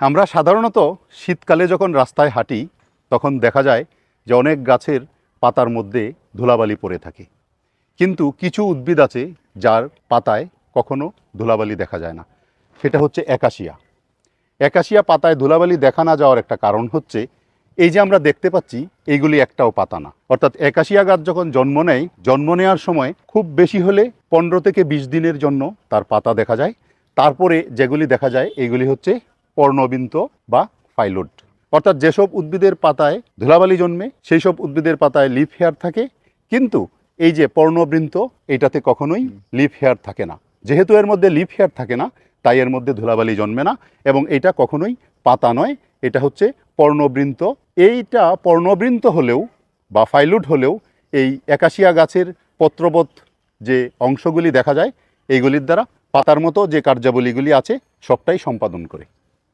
আমরা সাধারণত শীতকালে যখন রাস্তায় হাঁটি, তখন দেখা যায় যে অনেক গাছের পাতার মধ্যে ধুলাবালি পড়ে থাকে। কিন্তু কিছু উদ্ভিদ আছে যার পাতায় কখনো ধুলাবালি দেখা যায় না। সেটা হচ্ছে একাশিয়া। একাশিয়া পাতায় ধুলাবালি দেখা না যাওয়ার একটা কারণ হচ্ছে, এই যে আমরা দেখতে পাচ্ছি, এইগুলি একটাও পাতা না। অর্থাৎ একাশিয়া গাছ যখন জন্ম নেয়, জন্ম নেওয়ার সময় খুব বেশি হলে পনেরো থেকে বিশ দিনের জন্য তার পাতা দেখা যায়। তারপরে যেগুলি দেখা যায়, এইগুলি হচ্ছে পর্ণবিন্ত বা ফাইলোড অর্থাৎ যেসব উদ্ভিদের পাতায় ধুলাবালি জন্মে সেই সব উদ্ভিদের পাতায় লিফ হেয়ার থাকে। কিন্তু এই যে পর্ণবৃন্ত এটাতে কখনোই লিফ হেয়ার থাকে না। যেহেতু এর মধ্যে লিফ হেয়ার থাকে না তাই এর মধ্যে ধুলাবালি জন্মে না এবং এটা কখনোই পাতা নয়। এটা হচ্ছে পর্ণবৃন্ত। এইটা পর্ণবৃন্ত হলেও বা ফাইলুড হলেও এই একাশিয়া গাছের পত্রবৎ যে অংশগুলি দেখা যায় এইগুলির দ্বারা পাতার মতো যে কার্যাবলীগুলি আছে সবটাই সম্পাদন করে।